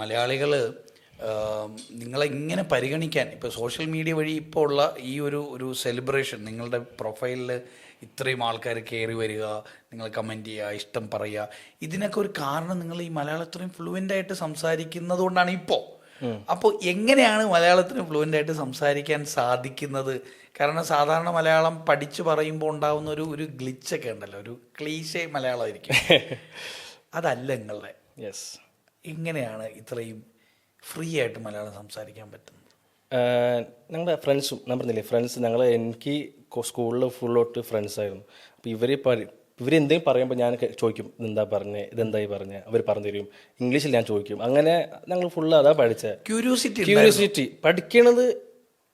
മലയാളികൾ നിങ്ങളെ ഇങ്ങനെ പരിഗണിക്കാൻ ഇപ്പോൾ സോഷ്യൽ മീഡിയ വഴി ഇപ്പോൾ ഉള്ള ഈ ഒരു ഒരു സെലിബ്രേഷൻ നിങ്ങളുടെ പ്രൊഫൈലിൽ ഇത്രയും ആൾക്കാർ കയറി വരിക നിങ്ങൾ കമന്റ് ചെയ്യുക ഇഷ്ടം പറയുക ഇതിനൊക്കെ ഒരു കാരണം നിങ്ങൾ ഈ മലയാളം ഇത്രയും ഫ്ലുവന്റ് ആയിട്ട് സംസാരിക്കുന്നത് കൊണ്ടാണ് ഇപ്പോൾ അപ്പോൾ എങ്ങനെയാണ് മലയാളത്തിന് ഫ്ലുവന്റ് ആയിട്ട് സംസാരിക്കാൻ സാധിക്കുന്നത്? കാരണം സാധാരണ മലയാളം പഠിച്ചു പറയുമ്പോൾ ഉണ്ടാവുന്ന ഒരു ഒരു ഗ്ലിച്ചൊക്കെ ഉണ്ടല്ലോ ഒരു ക്ലീശേ മലയാളമായിരിക്കും. അതല്ല നിങ്ങളുടെ. യെസ് എങ്ങനെയാണ് ഇത്രയും ഫ്രീ ആയിട്ട് മലയാളം സംസാരിക്കാൻ പറ്റുന്നത്? ഞങ്ങളുടെ ഫ്രണ്ട്സും ഞാൻ പറഞ്ഞില്ലേ ഫ്രണ്ട്സ് ഞങ്ങൾ എനിക്ക് സ്കൂളിൽ ഫുള്ളോട്ട് ഫ്രണ്ട്സ് ആയിരുന്നു. അപ്പോൾ ഇവർ ഇവരെന്തെങ്കിലും പറയുമ്പോൾ ഞാൻ ചോദിക്കും ഇതെന്താ പറഞ്ഞത് ഇതെന്തായി പറഞ്ഞേ അവർ പറഞ്ഞു തരും ഇംഗ്ലീഷിൽ ഞാൻ ചോദിക്കും. അങ്ങനെ ഞങ്ങൾ ഫുള്ള് അതാ പഠിച്ചത് ക്യൂരിയോസിറ്റി ക്യൂരിയോസിറ്റി പഠിക്കണത്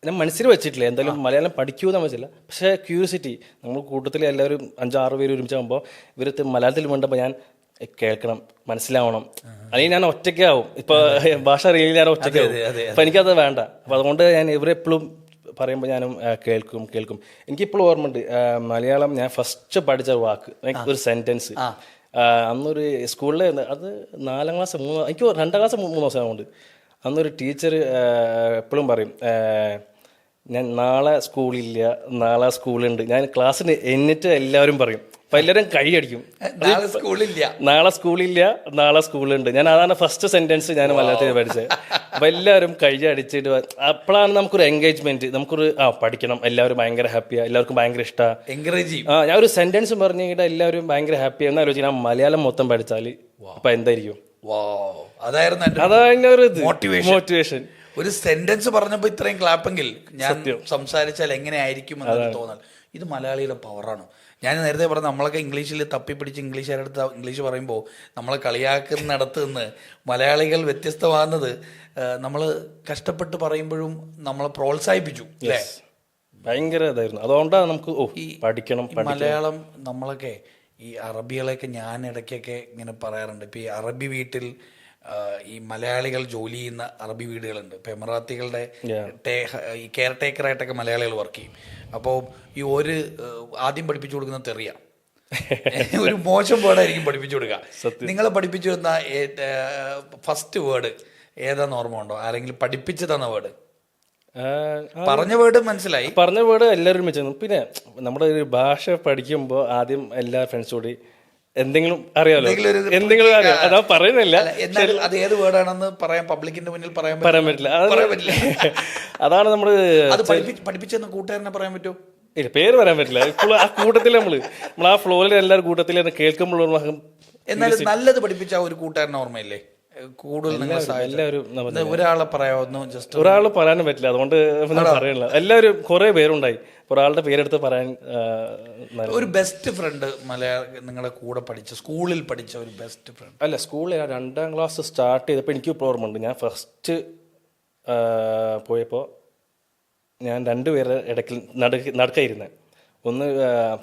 ഞാൻ മനസ്സിൽ വെച്ചിട്ടില്ല. എന്തായാലും മലയാളം പഠിക്കൂ എന്ന് വെച്ചില്ല. പക്ഷേ ക്യൂരിയോസിറ്റി നമ്മൾ കൂട്ടത്തിൽ എല്ലാവരും അഞ്ചാറ് പേര് ഒരുമിച്ചാകുമ്പോൾ ഇവരത്ത് മലയാളത്തിൽ വേണ്ടപ്പോൾ ഞാൻ കേൾക്കണം മനസ്സിലാവണം. അല്ലെങ്കിൽ ഞാൻ ഒറ്റയ്ക്കാവും. ഇപ്പൊ ഭാഷ അറിയില്ല ഞാൻ ഒറ്റയ്ക്കാവും. അപ്പൊ എനിക്കത് വേണ്ട. അപ്പൊ അതുകൊണ്ട് ഞാൻ ഇവരെപ്പോഴും പറയുമ്പോൾ ഞാനും കേൾക്കും കേൾക്കും. എനിക്കിപ്പോഴും ഓർമ്മയുണ്ട് ഉണ്ട് മലയാളം ഞാൻ ഫസ്റ്റ് പഠിച്ച വാക്ക് ഒരു സെന്റൻസ് അന്നൊരു സ്കൂളിൽ അത് നാലാം ക്ലാസ് മൂന്ന് എനിക്ക് രണ്ടാം ക്ലാസ് മൂന്ന് ദിവസം ഉണ്ട് അന്നൊരു ടീച്ചർ എപ്പോഴും പറയും ഞാൻ നാളെ സ്കൂളില്ല നാളെ സ്കൂളുണ്ട് ഞാൻ ക്ലാസ്സിന് എന്നിട്ട് എല്ലാവരും പറയും കഴിയടിക്കും കൈയടിക്കും നാളെ സ്കൂളില്ല. നാളെ സ്കൂളില്ല നാളെ സ്കൂളുണ്ട്. ഞാൻ അതാണ് ഫസ്റ്റ് സെന്റൻസ് ഞാൻ മലയാളത്തിൽ പഠിച്ചത്. അപ്പൊ എല്ലാവരും അടിച്ചിട്ട് അപ്പോഴാണ് നമുക്കൊരു എൻഗേജ്മെന്റ് നമുക്കൊരു ആ പഠിക്കണം. എല്ലാവരും ഭയങ്കര ഹാപ്പിയാ എല്ലാവർക്കും ഭയങ്കര ഇഷ്ടമാണ് എൻകറേജ് ചെയ്യും. ആ ഞാൻ ഒരു സെന്റൻസ് പറഞ്ഞു കഴിഞ്ഞാൽ എല്ലാവരും ഭയങ്കര ഹാപ്പി എന്ന് ഞാൻ മലയാളം മൊത്തം പഠിച്ചാൽ അപ്പൊ എന്തായിരിക്കും? അതായിരുന്നു ഒരു മോട്ടിവേഷൻ മോട്ടിവേഷൻ ഒരു സെന്റൻസ് പറഞ്ഞപ്പോൾ ഇത്രയും ക്ലാപ്പെങ്കിൽ ഞാൻ സംസാരിച്ചാൽ എങ്ങനെയായിരിക്കും എന്നൊരു തോന്നൽ. ഇത് മലയാളിയുടെ പവറാണ് ഞാൻ നേരത്തെ പറഞ്ഞു നമ്മളൊക്കെ ഇംഗ്ലീഷിൽ തപ്പിപ്പിടിച്ച് ഇംഗ്ലീഷുകാരടുത്ത് ഇംഗ്ലീഷ് പറയുമ്പോൾ നമ്മളെ കളിയാക്കുന്നിടത്ത് നിന്ന് മലയാളികൾ വ്യത്യസ്തമാകുന്നത് നമ്മൾ കഷ്ടപ്പെട്ട് പറയുമ്പോഴും നമ്മളെ പ്രോത്സാഹിപ്പിച്ചു അല്ലേ? ഭയങ്കര ഇതായിരുന്നു. അതുകൊണ്ടാണ് നമുക്ക് ഓ പഠിക്കണം. മലയാളം നമ്മളൊക്കെ ഈ അറബികളെയൊക്കെ ഞാൻ ഇടയ്ക്കൊക്കെ ഇങ്ങനെ പറയാറുണ്ട്. ഇപ്പം ഈ അറബി വീട്ടിൽ ഈ മലയാളികൾ ജോലി ചെയ്യുന്ന അറബി വീടുകളുണ്ട്. ഇപ്പം എമറാത്തികളുടെ ഈ കെയർ ടേക്കറായിട്ടൊക്കെ മലയാളികൾ വർക്ക് ചെയ്യും. അപ്പോൾ ഈ ഒരു ആദ്യം പഠിപ്പിച്ചു കൊടുക്കുന്ന തെറിയ. ഒരു മോശം വേർഡായിരിക്കും പഠിപ്പിച്ചു കൊടുക്കുക നിങ്ങൾ പഠിപ്പിച്ചു തന്ന ഫസ്റ്റ് വേർഡ് ഏതാന്ന് ഓർമ്മ ഉണ്ടോ? അല്ലെങ്കിൽ പഠിപ്പിച്ചു തന്ന വേർഡ് പറഞ്ഞ വേർഡ് മനസ്സിലായി? പറഞ്ഞ വേർഡ് എല്ലാവരും വെച്ചു പിന്നെ നമ്മുടെ ഒരു ഭാഷ പഠിക്കുമ്പോൾ ആദ്യം എല്ലാ ഫ്രണ്ട്സും കൂടി എന്തെങ്കിലും അറിയാലോ? എന്തെങ്കിലും അറിയാം അതാ പറയുന്നില്ല. എന്നാലും അത് ഏത് വേർഡാണെന്ന് പറയാൻ പബ്ലിക്കിന്റെ മുന്നിൽ പറയാൻ പറയാൻ പറ്റില്ല. പറയാൻ പറ്റില്ല. അതാണ് നമ്മൾ അത് പഠിപ്പിച്ച് പഠിപ്പിച്ചെന്ന് കൂട്ടുകാരനെ പറയാൻ പറ്റുമോ? ഇല്ല പേര് പറയാൻ പറ്റില്ല. ഇപ്പോൾ ആ കൂട്ടത്തിൽ നമ്മൾ നമ്മൾ ആ ഫ്ലോയിൽ എല്ലാവരും കൂട്ടത്തിൽ കേൾക്കുമ്പോൾ എന്നാലും നല്ലത് പഠിപ്പിച്ച ഒരു കൂട്ടുകാരനെ ഓർമ്മയില്ലേ? കൂടുതൽ നിങ്ങൾ എല്ലാവരും ഒരാളെ പറയാവുന്നു ജസ്റ്റ് ഒരാൾ പറയാനും പറ്റില്ല അതുകൊണ്ട് പറയണില്ല. എല്ലാവരും കുറെ പേരുണ്ടായി. ഒരാളുടെ പേരെടുത്ത് പറയാൻ ഒരു ബെസ്റ്റ് ഫ്രണ്ട് മലയാള നിങ്ങളുടെ കൂടെ പഠിച്ച സ്കൂളിൽ പഠിച്ച ഒരു ബെസ്റ്റ് ഫ്രണ്ട് അല്ല സ്കൂളിൽ രണ്ടാം ക്ലാസ് സ്റ്റാർട്ട് ചെയ്തപ്പോൾ എനിക്ക് ഇപ്പോൾ ഓർമ്മയുണ്ട് ഞാൻ ഫസ്റ്റ് പോയപ്പോൾ ഞാൻ രണ്ടുപേരെ ഇടയ്ക്ക് നടക്ക നടക്കായിരുന്നേ. ഒന്ന്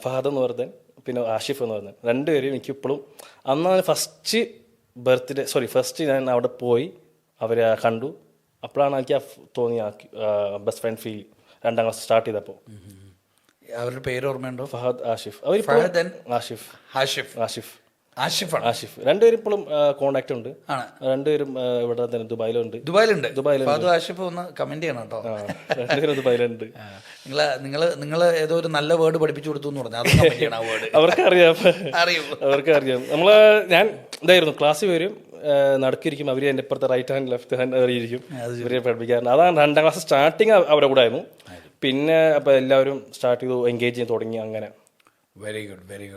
ഫഹദ് എന്ന് പറഞ്ഞ പിന്നെ ആഷിഫ് എന്ന് പറഞ്ഞ രണ്ടുപേരും എനിക്കിപ്പോഴും അന്നാണ് ഫസ്റ്റ് ബർത്ത്ഡേ സോറി ഫസ്റ്റ് ഞാൻ അവിടെ പോയി അവരെ കണ്ടു. അപ്പോഴാണ് എനിക്ക് ആ ബെസ്റ്റ് ഫ്രണ്ട് ഫീൽ രണ്ടാം ക്ലാസ് സ്റ്റാർട്ട് ചെയ്തപ്പോൾ. അവരുടെ പേര് ഓർമ്മയുണ്ടോ? ഫഹദ് ആഷിഫ്. അവർ and ആഷിഫ്. ആഷിഫ്. ആഷിഫാണ്. ആഷിഫ്. രണ്ടുപേരും ഇപ്പോഴും കോണ്ടാക്ട് ഉണ്ട് ആണ്. രണ്ടുപേരും ഇവിടെ തന്നെ ദുബായിലുണ്ട്. ദുബായിലുണ്ട്. ദുബായിലുണ്ട്. ആഷിഫ് ഒന്ന് കമന്റ് ചെയ്യണം കേട്ടോ. രണ്ടുപേരും ദുബായിലുണ്ട്. നിങ്ങൾ നിങ്ങൾ നിങ്ങൾ ഏതോ ഒരു നല്ല വേർഡ് പഠിപ്പിച്ചു കൊടുത്തു എന്ന് പറഞ്ഞു. അത് കമന്റ് ചെയ്യണം ആ വേർഡ് അവർക്കറിയാം. അറിയൂ. അവർക്ക് അറിയാം നമ്മൾ ഞാൻ ഇതായിരുന്നു ക്ലാസ്സിൽ വരും നടക്കിരിക്കും. അവർ അവർ എന്റെ ഇപ്പുറത്തെ റൈറ്റ് ഹാൻഡ് ലെഫ്റ്റ് ഹാൻഡ് അറിയിരിക്കും ഇവരെ പഠിപ്പിക്കാറുണ്ട്. അതാണ് രണ്ടാം ക്ലാസ് സ്റ്റാർട്ടിങ് അവരുടെ കൂടെ ആയിരുന്നു. പിന്നെ അപ്പോൾ എല്ലാവരും സ്റ്റാർട്ട് ചെയ്തു എൻഗേജ് ചെയ്യാൻ തുടങ്ങി അങ്ങനെ. Very good very good